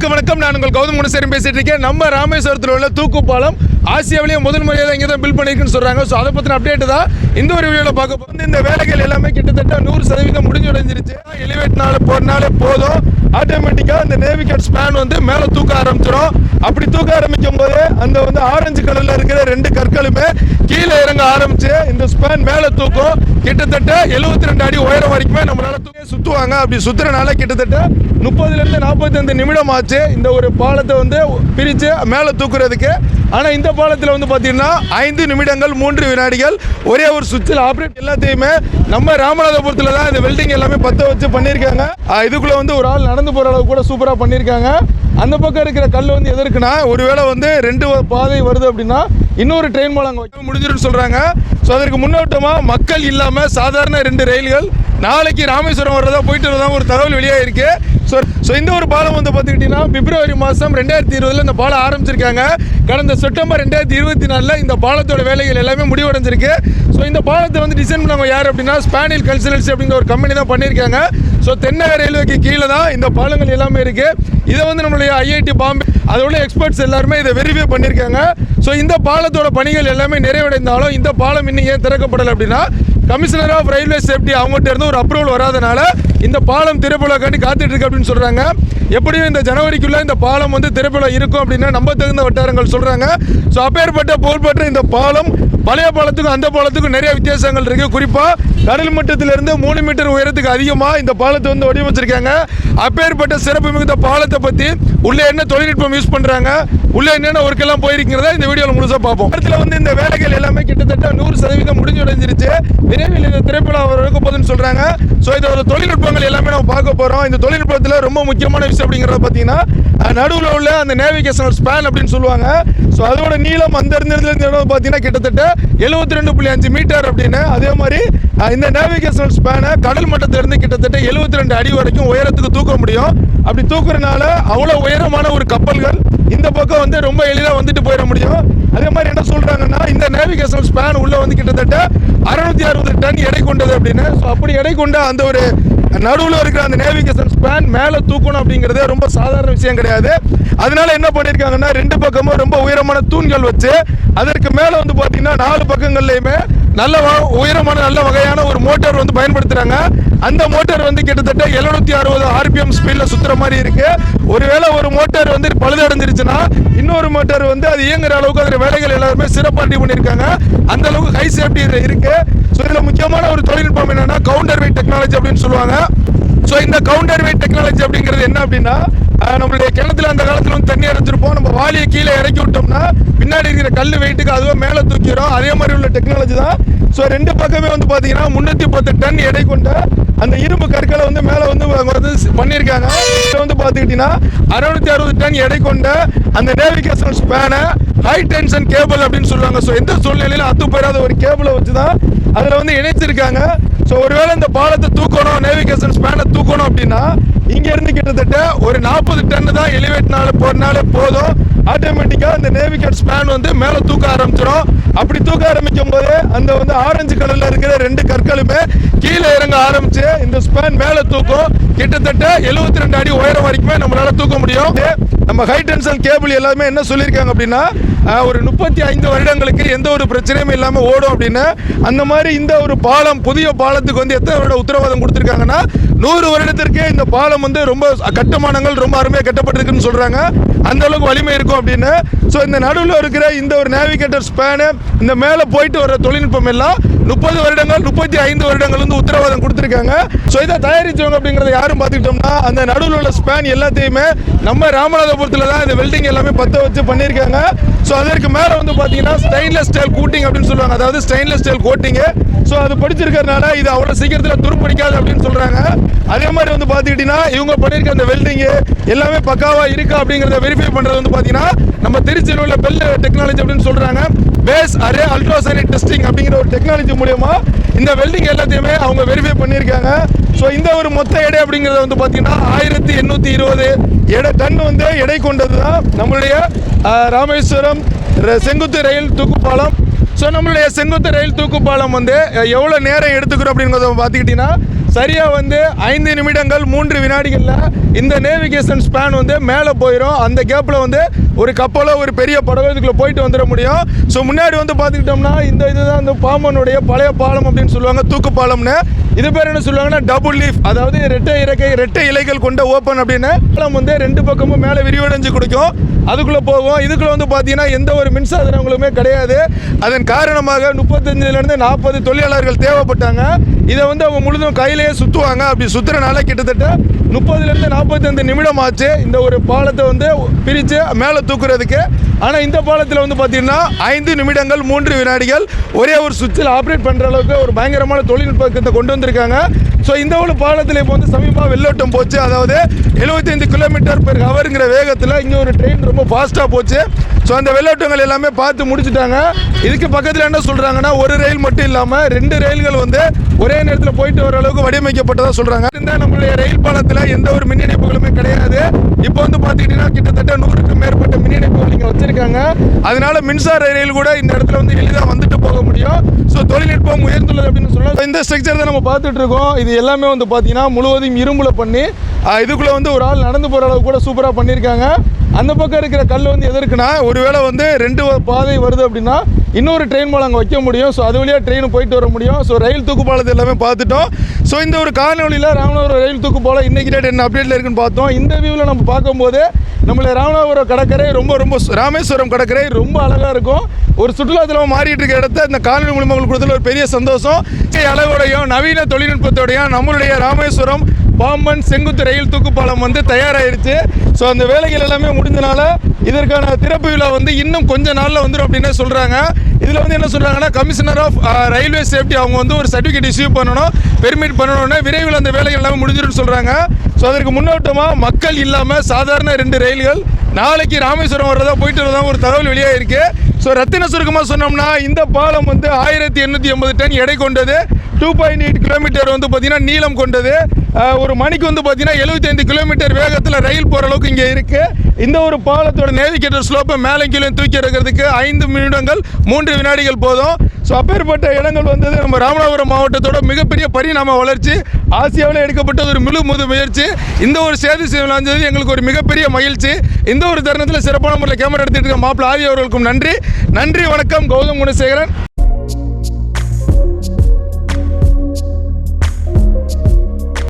அனைவருக்கும் வணக்கம். நான் உங்கள் கௌதம் குணசேரம் பேசிட்டு இருக்கேன். நம்ம ராமேஸ்வரத்தில் உள்ள தூக்குப்பாலம் ஆசியாவிலேயே முதல் முறையாக இங்கே தான் பில் பண்ணியிருக்குன்னு சொல்கிறாங்க ஸோ அதை பற்றின அப்டேட் தான் இந்த ஒரு வீடியோவில் பார்க்க போகிறது இந்த வேலைகள் எல்லாமே கிட்டத்தட்ட நூறு சதவீதம் முடிஞ்சு உடைஞ்சிருச்சு எலிவேட்னால போனாலே போதும். ஆட்டோமேட்டிக் இந்த நேவிகேட் ஸ்பேன் வந்து மேலே தூக்க ஆரம்பிச்சிடும் அப்படி தூக்க ஆரம்பிக்கும் போது அந்த வந்து ஆரஞ்சு கலரில் இருக்கிற ரெண்டு கற்களுமே கீழே இறங்க ஆரம்பிச்சு இந்த ஸ்பேன் மேலே தூக்கும். கிட்டத்தட்ட 72 ரெண்டு அடி உயரம் வரைக்குமே நம்மளால தூக்கி சுற்றுவாங்க அப்படி சுற்றுறனால கிட்டத்தட்ட முப்பதுலேருந்து நாற்பத்தஞ்சு நிமிடம் ஆச்சு. இந்த ஒரு பாலத்தை வந்து பிரித்து மேலே தூக்குறதுக்கு. ஆனால் இந்த பாலத்தில் வந்து பார்த்தீங்கன்னா ஐந்து நிமிடங்கள் மூன்று வினாடிகள் ஒரே ஒரு சுவிட்சில் ஆப்ரேட் எல்லாத்தையுமே நம்ம ராமநாதபுரத்தில் தான் இந்த வெல்டிங் எல்லாமே பற்ற வச்சு பண்ணியிருக்காங்க. இதுக்குள்ளே வந்து ஒரு ஆள் நடந்து போகிற அளவுக்கு கூட சூப்பராக பண்ணியிருக்காங்க. அந்த பக்கம் இருக்கிற கல் வந்து எது ஒருவேளை வந்து ரெண்டு பாதை வருது அப்படின்னா இன்னொரு ட்ரெயின் மூலம் அங்கே வைக்க முடிஞ்சிருன்னு சொல்கிறாங்க ஸோ அதற்கு முன்னோட்டமாக மக்கள் இல்லாமல் சாதாரண ரெண்டு ரயில்கள் நாளைக்கு ராமேஸ்வரம் வர்றதா போயிட்டு வரதா ஒரு தகவல் வெளியாக இருக்குது ஸோ ஸோ இந்த ஒரு பாலம் வந்து பார்த்துக்கிட்டிங்கன்னா பிப்ரவரி மாதம் ரெண்டாயிரத்தி இருபதில் இந்த பாலம் ஆரம்பிச்சிருக்காங்க. கடந்த செப்டம்பர் ரெண்டாயிரத்தி இருபத்தி நாலில் இந்த பாலத்தோட வேலைகள் எல்லாமே முடிவடைஞ்சிருக்கு. ஸோ இந்த பாலத்தை வந்து டிசைன் பண்ணவங்க யார் அப்படின்னா ஸ்பானில் கன்சல்டன்சி அப்படிங்கிற ஒரு கம்பெனி தான் பண்ணியிருக்காங்க. ஸோ தென்னக ரயில்வேக்கு கீழே தான் இந்த பாலங்கள் எல்லாமே இருக்குது இதை வந்து நம்மளுடைய ஐஐடி பாம்பே அதோட எக்ஸ்பர்ட்ஸ் எல்லாருமே இதை வெரிஃபை பண்ணியிருக்காங்க. ஸோ இந்த பாலத்தோட பணிகள் எல்லாமே நிறைவடைந்தாலும் இந்த பாலம் இன்னும் ஏன் திறக்கப்படலை அப்படின்னா கமிஷனர் ஆஃப் ரயில்வே சேஃப்டி அவங்ககிட்ட இருந்து ஒரு அப்ரூவல் வராதனால இந்த பாலம் திறப்புலக்காண்டி காத்துட்டு இருக்கு அப்படின்னு சொல்கிறாங்க எப்படியும் இந்த ஜனவரிக்குள்ளே இந்த பாலம் வந்து திறப்புல இருக்கும் அப்படின்னா நம்ப தகுந்த வட்டாரங்கள் சொல்கிறாங்க ஸோ அப்பேற்பட்ட புகழ்பெற்ற இந்த பாலம் பழைய பாலத்துக்கும் அந்த பாலத்துக்கும் நிறைய வித்தியாசங்கள் இருக்கு. குறிப்பா கடல் மட்டத்திலிருந்து மூணு மீட்டர் உயரத்துக்கு அதிகமாக இந்த பாலத்தை வந்து வடிவமைச்சிருக்காங்க. அப்பேற்பட்ட சிறப்பு மிகுந்த பாலத்தை பத்தி உள்ளே என்ன தொழில்நுட்பம் யூஸ் பண்றாங்க உள்ளே என்னென்ன ஒர்க் எல்லாம் போயிருக்கிறத இந்த வீடியோவில் முழுசா பார்ப்போம். இடத்துல வந்து இந்த வேலைகள் எல்லாமே கிட்டத்தட்ட நூறு சதவீதம் முடிஞ்சு உடைஞ்சிருச்சு விரைவில் இந்த திரைப்படம் அவர் எடுக்க போதுன்னு சொல்றாங்க. ஸோ இதோட தொழில்நுட்பங்கள் எல்லாமே நம்ம பார்க்க போகிறோம் இந்த தொழில்நுட்பத்தில் ரொம்ப முக்கியமான விஷயம் அப்படிங்கிறத பார்த்தீங்கன்னா நடுவில் உள்ள அந்த நேவிகேஷனல் ஸ்பேன் அப்படின்னு சொல்லுவாங்க. ஸோ அதோட நீளம் அந்த இருந்திருந்து இடம் பார்த்தீங்கன்னா கிட்டத்தட்ட எழுபத்தி ரெண்டு புள்ளி அஞ்சு மீட்டர் அப்படின்னு. அதே மாதிரி இந்த நேவிகேஷனல் ஸ்பேனை கடல் மட்டத்திலிருந்து கிட்டத்தட்ட எழுபத்தி ரெண்டு அடி வரைக்கும் உயரத்துக்கு தூக்க முடியும். அப்படி தூக்குறதுனால அவ்வளோ உயரமான ஒரு கப்பல்கள் இந்த பக்கம் வந்து ரொம்ப எளிதாக வந்துட்டு போயிட முடியும். அதே மாதிரி என்ன சொல்கிறாங்கன்னா இந்த நேவிகேஷன் ஸ்பேன் உள்ளே வந்து கிட்டத்தட்ட அறுநூத்தி அறுபது டன் எடை கொண்டது அப்படின்னு. ஸோ அப்படி எடை கொண்ட அந்த ஒரு நடுவில் இருக்கிற அந்த நேவிகேஷன் ஸ்பேன் மேலே தூக்கணும் அப்படிங்கிறது ரொம்ப சாதாரண விஷயம் கிடையாது. அதனால என்ன பண்ணியிருக்காங்கன்னா ரெண்டு பக்கமும் ரொம்ப உயரமான தூண்கள் வச்சு அதற்கு மேலே வந்து பார்த்தீங்கன்னா நாலு பக்கங்கள்லையுமே நல்ல உயரமான நல்ல வகையான ஒரு மோட்டார் வந்து பயன்படுத்துறாங்க. அந்த மோட்டார் வந்து கிட்டத்தட்ட எழுநூத்தி அறுபது ஆர்பிஎம் ஸ்பீட்ல சுத்துற மாதிரி இருக்கு. ஒருவேளை ஒரு மோட்டார் வந்து பழுதடைஞ்சிருச்சுன்னா இன்னொரு மோட்டார் வந்து அது இயங்குற அளவுக்கு அதில் வேலைகள் எல்லாருமே சிறப்பாண்டி பண்ணியிருக்காங்க. அந்த அளவுக்கு ஹை சேஃப்டி இருக்கு. ஸோ இதில் முக்கியமான ஒரு தொழில்நுட்பம் என்னன்னா கவுண்டர் வெயிட் டெக்னாலஜி அப்படின்னு சொல்லுவாங்க. ஸோ இந்த கவுண்டர் வெயிட் டெக்னாலஜி அப்படிங்கிறது என்ன அப்படின்னா நம்மளுடைய கிணத்துல அந்த காலத்தில் வந்து தண்ணி அடைச்சிருப்போம். நம்ம வாளியை கீழே இறக்கி விட்டோம்னா பின்னாடி இருக்கிற கல் வெயிட்டுக்கு அதுவே மேலே தூக்கிடும் அதே மாதிரி உள்ள டெக்னாலஜி தான். ஸோ ரெண்டு பக்கமே வந்து பார்த்தீங்கன்னா முன்னூற்றி பத்து டன் எடை கொண்ட அந்த இரும்பு கற்களை வந்து மேலே வந்து வந்து பண்ணியிருக்காங்க. இதை வந்து பார்த்துக்கிட்டிங்கன்னா அறுநூத்தி அறுபது டன் எடை கொண்ட அந்த நேவிகேஷன் ஸ்பேனை ஹை டென்ஷன் கேபிள் அப்படின்னு சொல்லுவாங்க. ஸோ எந்த சூழ்நிலையிலும் அத்து போயிடாத ஒரு கேபிளை வச்சு தான் அதில் வந்து இணைச்சிருக்காங்க. ஸோ ஒருவேளை இந்த பாலத்தை தூக்கணும் நேவிகேஷன் ஸ்பேனை தூக்கணும் அப்படின்னா இங்கேருந்து கிட்டத்தட்ட ஒரு நாற்பது டன் தான் எலிவேட்னால போறனாலே போதும். ஆட்டோமேட்டிக்காக அந்த நேவிகேட் ஸ்பேன் வந்து மேலே தூக்க ஆரம்பிச்சிடும் அப்படி தூக்க ஆரம்பிக்கும் போது அந்த வந்து ஆரஞ்சு கலரில் இருக்கிற ரெண்டு கற்களுமே கீழே இறங்க ஆரம்பிச்சு இந்த ஸ்பேன் மேலே தூக்கும். கிட்டத்தட்ட 72 ரெண்டு அடி உயரம் வரைக்குமே நம்மளால தூக்க முடியும். நம்ம ஹை டென்ஷன் கேபிள் எல்லாமே என்ன சொல்லியிருக்காங்க அப்படின்னா ஒரு முப்பத்தி ஐந்து வருடங்களுக்கு எந்த ஒரு பிரச்சனையும் இல்லாமல் ஓடும் அப்படின்னு. அந்த மாதிரி இந்த ஒரு பாலம் புதிய பாலத்துக்கு வந்து எத்தனை வருட உத்தரவாதம் கொடுத்துருக்காங்கன்னா நூறு வருடத்திற்கே இந்த பாலம் வந்து ரொம்ப கட்டுமானங்கள் ரொம்ப அருமையாக கட்டப்பட்டிருக்குன்னு சொல்கிறாங்க அந்த அளவுக்கு வலிமை இருக்கும் அப்படின்னு. ஸோ இந்த நடுவில் இருக்கிற இந்த ஒரு நேவிகேட்டர் ஸ்பேனு இந்த மேலே போயிட்டு வர தொழில்நுட்பம் எல்லாம் முப்பது வருடங்கள் முப்பத்தி ஐந்து வருடங்கள் வந்து உத்தரவாதம் கொடுத்துருக்காங்க. ஸோ இதை தயாரித்தவங்க அப்படிங்கிறத யாரும் பார்த்துக்கிட்டோம்னா அந்த நடுவில் உள்ள ஸ்பேன் எல்லாத்தையுமே நம்ம ராமநாதபுரத்தில் தான் இந்த வெல்டிங் எல்லாமே பற்ற வச்சு பண்ணியிருக்காங்க. ஸோ அதற்கு மேலே வந்து பார்த்தீங்கன்னா ஸ்டெயின்லெஸ் ஸ்டைல் கூட்டிங் அப்படின்னு சொல்லுவாங்க. அதாவது ஸ்டெயின்லெஸ் ஸ்டைல் கோட்டிங்கு ஸோ அது படிச்சிருக்கிறதுனால இது அவ்வளோ சீக்கிரத்தில் துருப்பிடிக்காது அப்படின்னு சொல்கிறாங்க அதே மாதிரி வந்து பார்த்துக்கிட்டிங்கன்னா இவங்க பண்ணியிருக்க அந்த வெல்டிங்கு எல்லாமே பக்காவாக இருக்கா அப்படிங்கிறத வெரிஃபை பண்ணுறது வந்து பார்த்தீங்கன்னா நம்ம திருச்சியில் உள்ள பெல் டெக்னாலஜி அப்படின்னு சொல்கிறாங்க பேஸ் அரே அல்ட்ராசனிக் டெஸ்டிங் அப்படிங்கிற ஒரு டெக்னாலஜி மூலயமா இந்த வெல்டிங் எல்லாத்தையுமே அவங்க வெரிஃபை பண்ணியிருக்காங்க. ஸோ இந்த ஒரு மொத்த எடை அப்படிங்கிறது வந்து பார்த்தீங்கன்னா ஆயிரத்தி எண்ணூற்றி இருபது எடை டன் வந்து எடை கொண்டது தான் நம்மளுடைய ராமேஸ்வரம் செங்குத்து ரயில் தூக்குப்பாலம். ஸோ நம்மளுடைய செங்குத்து ரயில் தூக்குப்பாலம் வந்து எவ்வளோ நேரம் எடுத்துக்கிறோம் அப்படிங்கிறத பார்த்துக்கிட்டிங்கன்னா சரியாக வந்து ஐந்து நிமிடங்கள் மூன்று வினாடிகளில் இந்த நேவிகேஷன் ஸ்பேன் வந்து மேலே போயிடும் அந்த கேப்பில் வந்து ஒரு கப்பலோ ஒரு பெரிய படகோ இதுக்குள்ள போயிட்டு வந்துட முடியும். ஸோ முன்னாடி வந்து பார்த்துக்கிட்டோம்னா இந்த இதுதான் இந்த பாம்பனுடைய பழைய பாலம் அப்படின்னு சொல்லுவாங்க தூக்கு பாலம்னு. இது பேர் என்ன சொல்லுவாங்கன்னா டபுள் லீஃப் அதாவது ரெட்டை இறக்கை ரெட்டை இலைகள் கொண்ட ஓப்பன் அப்படின்னு. பாலம் வந்து ரெண்டு பக்கமும் மேலே விரிவடைஞ்சு கொடுக்கும். அதுக்குள்ளே போகும் இதுக்குள்ள வந்து பார்த்தீங்கன்னா எந்த ஒரு மின்சாதனங்களுமே கிடையாது. அதன் காரணமாக முப்பத்தஞ்சிலேருந்து நாற்பது தொழிலாளர்கள் தேவைப்பட்டாங்க. இதை வந்து அவங்க முழுதும் கையிலேயே சுற்றுவாங்க அப்படி சுற்றுறனால கிட்டத்தட்ட முப்பதுலேருந்து நாற்பத்தஞ்சு நிமிடம் ஆச்சு இந்த ஒரு பாலத்தை வந்து பிரித்து மேலே தூக்குறதுக்கு. ஆனால் இந்த பாலத்தில் வந்து பார்த்தீங்கன்னா ஐந்து நிமிடங்கள் மூன்று வினாடிகள் ஒரே ஒரு சுவிட்சில் ஆப்ரேட் பண்ணுற அளவுக்கு ஒரு பயங்கரமான தொழில்நுட்பத்தை கொண்டு வந்திருக்காங்க. ஸோ இந்த ஒரு பாலத்தில் இப்போ வந்து சமீபமாக வெள்ளோட்டம் போச்சு. அதாவது 75 கிலோமீட்டர் பெர் ஹவருங்கிற வேகத்தில் இங்கே ஒரு ட்ரெயின் ரொம்ப ஃபாஸ்ட்டாக போச்சு. ஸோ அந்த வெள்ளாட்டங்கள் எல்லாமே பார்த்து முடிச்சுட்டாங்க. இதுக்கு பக்கத்தில் என்ன சொல்கிறாங்கன்னா ஒரு ரயில் மட்டும் இல்லாமல் ரெண்டு ரயில்கள் வந்து ஒரே நேரத்தில் போயிட்டு வர அளவுக்கு வடிவமைக்கப்பட்டதாக சொல்கிறாங்க இந்த நம்மளுடைய ரயில் பாலத்தில் எந்த ஒரு மின் இணைப்புகளுமே கிடையாது. இப்போ வந்து பார்த்துக்கிட்டிங்கன்னா கிட்டத்தட்ட நூறுக்கும் மேற்பட்ட மின் இணைப்புகள் இங்கே வச்சுருக்காங்க. அதனால மின்சார ரயில் கூட இந்த இடத்துல வந்து எளிதாக வந்துட்டு போக முடியும். ஸோ தொழில்நுட்பம் உயர்ந்துள்ளது அப்படின்னு சொல்லலாம் இந்த ஸ்ட்ரக்சர் தான் நம்ம பார்த்துட்டு இருக்கோம். இது எல்லாமே வந்து பார்த்தீங்கன்னா முழுவதும் இரும்புல பண்ணி இதுக்குள்ளே வந்து ஒரு ஆள் நடந்து போகிற அளவுக்கு கூட சூப்பராக பண்ணியிருக்காங்க அந்த பக்கம் இருக்கிற கல் வந்து எதற்குன்னா ஒருவேளை வந்து ரெண்டு பாதை வருது அப்படின்னா இன்னொரு ட்ரெயின் மூலம் அங்கே வைக்க முடியும். ஸோ அது வழியாக ட்ரெயின் போயிட்டு வர முடியும். ஸோ ரயில் தூக்குப்பாலத்தை எல்லாமே பார்த்துட்டோம். ஸோ இந்த ஒரு காணொலியில் ராமநாதபுரம் ரயில் தூக்குப்பாலம் இன்றைக்கி டேட் என்ன அப்டேட்டில் இருக்குன்னு பார்த்தோம். இந்த வியூவில் நம்ம பார்க்கும்போது நம்மளை ராமநாதபுரம் கடற்கரை ரொம்ப ரொம்ப ராமேஸ்வரம் கடற்கரை ரொம்ப அழகாக இருக்கும். ஒரு சுற்றுலாத்தலமாக மாறிட்டு இருக்க இடத்த இந்த காணொலி மூலியமாக உங்களுக்கு ஒரு பெரிய சந்தோஷம். இசை அளவோடையும் நவீன தொழில்நுட்பத்தோடையும் நம்மளுடைய ராமேஸ்வரம் பாம்பன் செங்குத்து ரயில் தூக்கு பாலம் வந்து தயாராகிருச்சு ஸோ அந்த வேலைகள் எல்லாமே முடிஞ்சனால இதற்கான திறப்பு விழா வந்து இன்னும் கொஞ்ச நாளில் வந்துடும் அப்படின்னு சொல்கிறாங்க இதில் வந்து என்ன சொல்கிறாங்கன்னா கமிஷனர் ஆஃப் ரயில்வே சேஃப்டி அவங்க வந்து ஒரு சர்டிஃபிகேட் இஷ்யூ பண்ணணும் பெர்மிட் பண்ணணும்னு விரைவில் அந்த வேலைகள் எல்லாமே முடிஞ்சிடும் சொல்கிறாங்க ஸோ அதற்கு முன்னோட்டமாக மக்கள் இல்லாமல் சாதாரண ரெண்டு ரயில்கள் நாளைக்கு ராமேஸ்வரம் வர்றதா போயிட்டு வரதா ஒரு தகவல் வெளியாக இருக்கு ஸோ ரத்தின சுருக்கமாக சொன்னோம்னா இந்த பாலம் வந்து ஆயிரத்தி எண்ணூற்றி எண்பது டன் எடை கொண்டது. டூ பாயிண்ட் எயிட் கிலோமீட்டர் வந்து பார்த்திங்கன்னா நீளம் கொண்டது. ஒரு மணிக்கு வந்து பார்த்தீங்கன்னா எழுபத்தைந்து கிலோமீட்டர் வேகத்தில் ரயில் போகிற அளவுக்கு இங்கே இருக்குது இந்த ஒரு பாலத்தோட நேவிகேட்டர் ஸ்லோப்பை மேலே கீழே தூக்கி எடுக்கிறதுக்கு ஐந்து நிமிடங்கள் மூன்று வினாடிகள் போதும். ஸோ அப்பேற்பட்ட இடங்கள் வந்தது நம்ம ராமநாதபுரம் மாவட்டத்தோட மிகப்பெரிய பரிணாம வளர்ச்சி. ஆசியாவில் எடுக்கப்பட்ட ஒரு முழு முது முயற்சி. இந்த ஒரு சேதி சேவல் எங்களுக்கு ஒரு மிகப்பெரிய மகிழ்ச்சி. இந்த ஒரு தருணத்தில் சிறப்பான முறையில் கேமரா எடுத்துகிட்டு இருக்க மாப்பிள்ள ஆவி அவர்களுக்கும் நன்றி. நன்றி வணக்கம். கௌதம் குணசேகரன்.